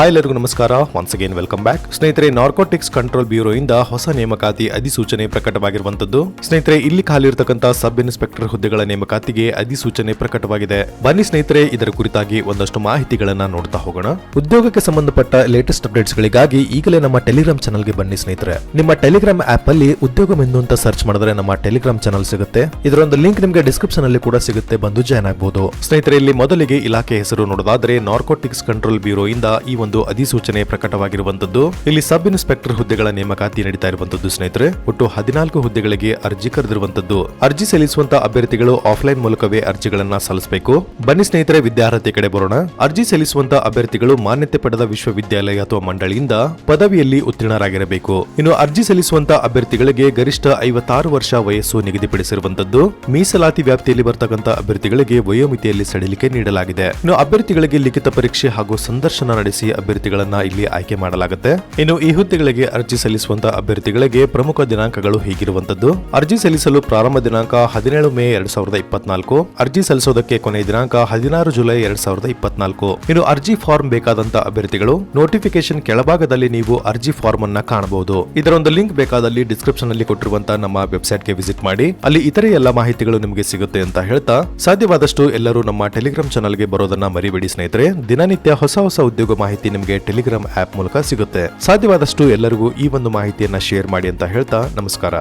Hi ಎಲ್ಲರಿಗೂ ನಮಸ್ಕಾರ. Once again welcome back ಸ್ನೇಹಿತರೆ ನಾರ್ಕೋಟಿಕ್ಸ್ ಕಂಟ್ರೋಲ್ ಬ್ಯೂರೋ ಇಂದ ಹೊಸ ನೇಮಕಾತಿ ಅಧಿಸೂಚನೆ ಪ್ರಕಟವಾಗಿರುವಂತದ್ದು. ಸ್ನೇಹಿತರೆ, ಇಲ್ಲಿ ಖಾಲಿ ಇರತಕ್ಕಂತಹ ಸಬ್ ಇನ್ಸ್ಪೆಕ್ಟರ್ ಹುದ್ದೆಗಳ ನೇಮಕಾತಿಗೆ ಅಧಿಸೂಚನೆ ಪ್ರಕಟವಾಗಿದೆ. ಬನ್ನಿ ಸ್ನೇಹಿತರೆ, ಇದರ ಕುರಿತಾಗಿ ಒಂದಷ್ಟು ಮಾಹಿತಿಗಳನ್ನ ನೋಡ್ತಾ ಹೋಗೋಣ. ಉದ್ಯೋಗಕ್ಕೆ ಸಂಬಂಧಪಟ್ಟ ಲೇಟೆಸ್ಟ್ ಅಪ್ಡೇಟ್ಸ್ ಗಳಿಗಾಗಿ ಈಗಲೇ ನಮ್ಮ ಟೆಲಿಗ್ರಾಮ್ ಚಾನಲ್ಗೆ ಬನ್ನಿ ಸ್ನೇಹಿತರೆ. ನಿಮ್ಮ ಟೆಲಿಗ್ರಾಮ್ ಆಪ್ ಅಲ್ಲಿ ಉದ್ಯೋಗವೆಂದು ಅಂತ ಸರ್ಚ್ ಮಾಡಿದ್ರೆ ನಮ್ಮ ಟೆಲಿಗ್ರಾಮ್ ಚಾನಲ್ ಸಿಗುತ್ತೆ. ಇದರ ಒಂದು ಲಿಂಕ್ ನಿಮಗೆ ಡಿಸ್ಕ್ರಿಪ್ಷನ್ ಅಲ್ಲಿ ಕೂಡ ಸಿಗುತ್ತೆ, ಬಂದು ಜಾಯ್ನ್ ಆಗಬಹುದು ಸ್ನೇಹಿತರೆ, ಇಲ್ಲಿ ಮೊದಲಿಗೆ ಇಲಾಖೆ ಹೆಸರು ನೋಡೋದಾದ್ರೆ ನಾರ್ಕೋಟಿಕ್ಸ್ ಕಂಟ್ರೋಲ್ ಬ್ಯೂರೋ ಇಂದ ಈ ಒಂದು ಅಧಿಸೂಚನೆ ಪ್ರಕಟವಾಗಿರುವಂತದ್ದು ಇಲ್ಲಿ ಸಬ್ ಇನ್ಸ್ಪೆಕ್ಟರ್ ಹುದ್ದೆಗಳ ನೇಮಕಾತಿ ನಡೀತಾ ಇರುವಂತದ್ದು ಸ್ನೇಹಿತರೆ. ಒಟ್ಟು ಹದಿನಾಲ್ಕು ಹುದ್ದೆಗಳಿಗೆ ಅರ್ಜಿ ಕರೆದಿರುವಂತದ್ದು ಅರ್ಜಿ ಸಲ್ಲಿಸುವಂತ ಅಭ್ಯರ್ಥಿಗಳು ಆಫ್ಲೈನ್ ಮೂಲಕವೇ ಅರ್ಜಿಗಳನ್ನ ಸಲ್ಲಿಸಬೇಕು. ಬನ್ನಿ ಸ್ನೇಹಿತರೆ, ವಿದ್ಯಾರ್ಹತೆ ಕಡೆ ಬರೋಣ. ಅರ್ಜಿ ಸಲ್ಲಿಸುವಂತ ಅಭ್ಯರ್ಥಿಗಳು ಮಾನ್ಯತೆ ಪಡೆದ ವಿಶ್ವವಿದ್ಯಾಲಯ ಅಥವಾ ಮಂಡಳಿಯಿಂದ ಪದವಿಯಲ್ಲಿ ಉತ್ತೀರ್ಣರಾಗಿರಬೇಕು. ಇನ್ನು ಅರ್ಜಿ ಸಲ್ಲಿಸುವಂತ ಅಭ್ಯರ್ಥಿಗಳಿಗೆ ಗರಿಷ್ಠ ಐವತ್ತಾರು ವರ್ಷ ವಯಸ್ಸು ನಿಗದಿಪಡಿಸಿರುವಂತದ್ದು ಮೀಸಲಾತಿ ವ್ಯಾಪ್ತಿಯಲ್ಲಿ ಬರ್ತಕ್ಕಂಥ ಅಭ್ಯರ್ಥಿಗಳಿಗೆ ವಯೋಮಿತಿಯಲ್ಲಿ ಸಡಿಲಿಕೆ ನೀಡಲಾಗಿದೆ. ಇನ್ನು ಅಭ್ಯರ್ಥಿಗಳಿಗೆ ಲಿಖಿತ ಪರೀಕ್ಷೆ ಹಾಗೂ ಸಂದರ್ಶನ ನಡೆಸಿ ಅಭ್ಯರ್ಥಿಗಳನ್ನ ಇಲ್ಲಿ ಆಯ್ಕೆ ಮಾಡಲಾಗುತ್ತೆ. ಇನ್ನು ಈ ಹುದ್ದೆಗಳಿಗೆ ಅರ್ಜಿ ಸಲ್ಲಿಸುವಂತ ಅಭ್ಯರ್ಥಿಗಳಿಗೆ ಪ್ರಮುಖ ದಿನಾಂಕಗಳು ಹೀಗಿರುವಂತದ್ದು. ಅರ್ಜಿ ಸಲ್ಲಿಸಲು ಪ್ರಾರಂಭ ದಿನಾಂಕ ಹದಿನೇಳು ಮೇ ಎರಡ್ ಸಾವಿರದ ಇಪ್ಪತ್ನಾಲ್ಕು. ಅರ್ಜಿ ಸಲ್ಲಿಸೋದಕ್ಕೆ ಕೊನೆಯ ದಿನಾಂಕ ಹದಿನಾರು ಜುಲೈ ಎರಡ್ ಸಾವಿರದ ಇಪ್ಪತ್ನಾಲ್ಕು. ಇನ್ನು ಅರ್ಜಿ ಫಾರ್ಮ್ ಬೇಕಾದಂತಹ ಅಭ್ಯರ್ಥಿಗಳು ನೋಟಿಫಿಕೇಶನ್ ಕೆಳಭಾಗದಲ್ಲಿ ನೀವು ಅರ್ಜಿ ಫಾರ್ಮ್ ಅನ್ನ ಕಾಣಬಹುದು. ಇದರ ಒಂದು ಲಿಂಕ್ ಬೇಕಾದಲ್ಲಿ ಡಿಸ್ಕ್ರಿಪ್ಷನ್ ಅಲ್ಲಿ ಕೊಟ್ಟಿರುವಂತಹ ನಮ್ಮ ವೆಬ್ಸೈಟ್ಗೆ ವಿಸಿಟ್ ಮಾಡಿ. ಅಲ್ಲಿ ಇತರೆ ಎಲ್ಲ ಮಾಹಿತಿಗಳು ನಿಮಗೆ ಸಿಗುತ್ತೆ ಅಂತ ಹೇಳ್ತಾ, ಸಾಧ್ಯವಾದಷ್ಟು ಎಲ್ಲರೂ ನಮ್ಮ ಟೆಲಿಗ್ರಾಮ್ ಚಾನಲ್ಗೆ ಬರೋದನ್ನ ಮರಿಬೇಡಿ ಸ್ನೇಹಿತರೆ. ದಿನನಿತ್ಯ ಹೊಸ ಹೊಸ ಉದ್ಯೋಗ ಮಾಹಿತಿ ನಿಮಗೆ ಟೆಲಿಗ್ರಾಮ್ ಆಪ್ ಮೂಲಕ ಸಿಗುತ್ತೆ. ಸಾಧ್ಯವಾದಷ್ಟು ಎಲ್ಲರಿಗೂ ಈ ಒಂದು ಮಾಹಿತಿಯನ್ನ ಶೇರ್ ಮಾಡಿ ಅಂತ ಹೇಳ್ತಾ ನಮಸ್ಕಾರ.